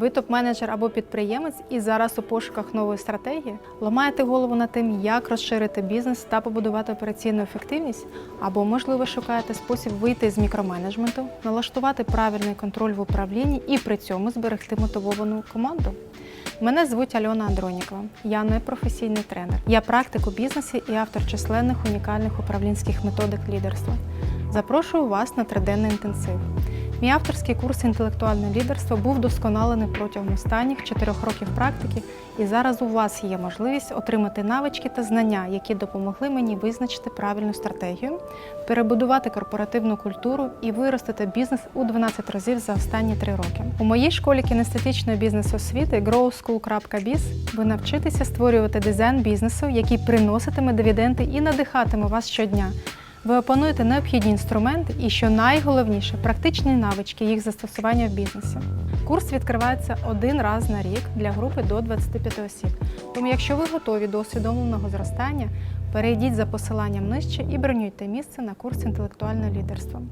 Ви топ-менеджер або підприємець і зараз у пошуках нової стратегії ламаєте голову над тим, як розширити бізнес та побудувати операційну ефективність, або, можливо, шукаєте спосіб вийти з мікроменеджменту, налаштувати правильний контроль в управлінні і при цьому зберегти мотивовану команду. Мене звуть Альона Андронікова. Я не професійний тренер. Я практик у бізнесі і автор численних унікальних управлінських методик лідерства. Запрошую вас на триденний інтенсив. Мій авторський курс інтелектуальне лідерство був досконалений протягом останніх чотирьох років практики, і зараз у вас є можливість отримати навички та знання, які допомогли мені визначити правильну стратегію, перебудувати корпоративну культуру і виростити бізнес у 12 разів за останні три роки. У моїй школі кінестетичної бізнес-освіти growschool.biz ви навчитеся створювати дизайн бізнесу, який приноситиме дивіденди і надихатиме вас щодня. Ви опануєте необхідні інструменти і, що найголовніше, практичні навички їх застосування в бізнесі. Курс відкривається один раз на рік для групи до 25 осіб. Тому, якщо ви готові до усвідомленого зростання, перейдіть за посиланням нижче і бронюйте місце на курс інтелектуальне лідерство.